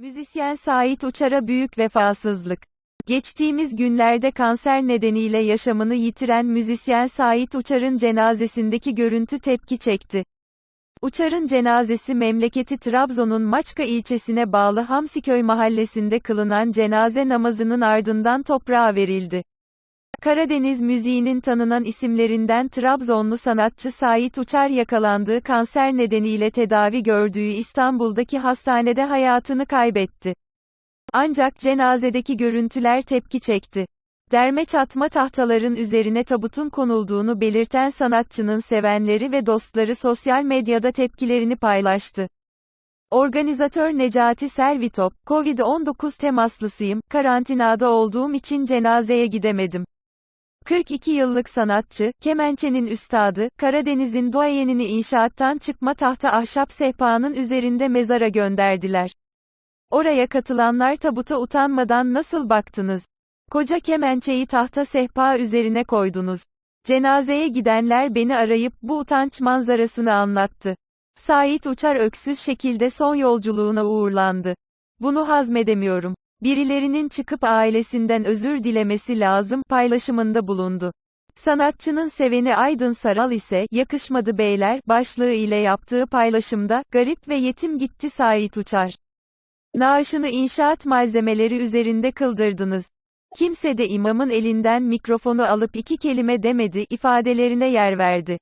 Müzisyen Sait Uçar'a büyük vefasızlık. Geçtiğimiz günlerde kanser nedeniyle yaşamını yitiren müzisyen Sait Uçar'ın cenazesindeki görüntü tepki çekti. Uçar'ın cenazesi memleketi Trabzon'un Maçka ilçesine bağlı Hamsiköy mahallesinde kılınan cenaze namazının ardından toprağa verildi. Karadeniz müziğinin tanınan isimlerinden Trabzonlu sanatçı Sait Uçar yakalandığı kanser nedeniyle tedavi gördüğü İstanbul'daki hastanede hayatını kaybetti. Ancak cenazedeki görüntüler tepki çekti. Derme çatma tahtaların üzerine tabutun konulduğunu belirten sanatçının sevenleri ve dostları sosyal medyada tepkilerini paylaştı. Organizatör Necati Servitop, Covid-19 temaslısıyım, karantinada olduğum için cenazeye gidemedim. 42 yıllık sanatçı, kemençenin üstadı, Karadeniz'in duayenini inşaattan çıkma tahta ahşap sehpanın üzerinde mezara gönderdiler. Oraya katılanlar tabuta utanmadan nasıl baktınız? Koca kemençeyi tahta sehpa üzerine koydunuz. Cenazeye gidenler beni arayıp bu utanç manzarasını anlattı. Sait Uçar öksüz şekilde son yolculuğuna uğurlandı. Bunu hazmedemiyorum. Birilerinin çıkıp ailesinden özür dilemesi lazım paylaşımında bulundu. Sanatçının seveni Aydın Saral ise yakışmadı beyler başlığı ile yaptığı paylaşımda garip ve yetim gitti Sait Uçar. Naaşını inşaat malzemeleri üzerinde kıldırdınız. Kimse de imamın elinden mikrofonu alıp iki kelime demedi ifadelerine yer verdi.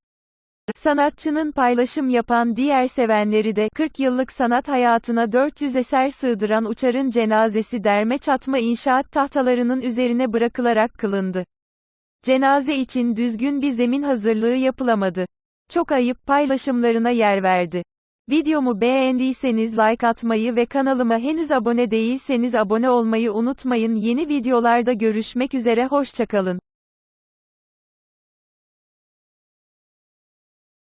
Sanatçının paylaşım yapan diğer sevenleri de 40 yıllık sanat hayatına 400 eser sığdıran Uçar'ın cenazesi derme çatma inşaat tahtalarının üzerine bırakılarak kılındı. Cenaze için düzgün bir zemin hazırlığı yapılamadı. Çok ayıp paylaşımlarına yer verdi. Videomu beğendiyseniz like atmayı ve kanalıma henüz abone değilseniz abone olmayı unutmayın. Yeni videolarda görüşmek üzere hoşçakalın.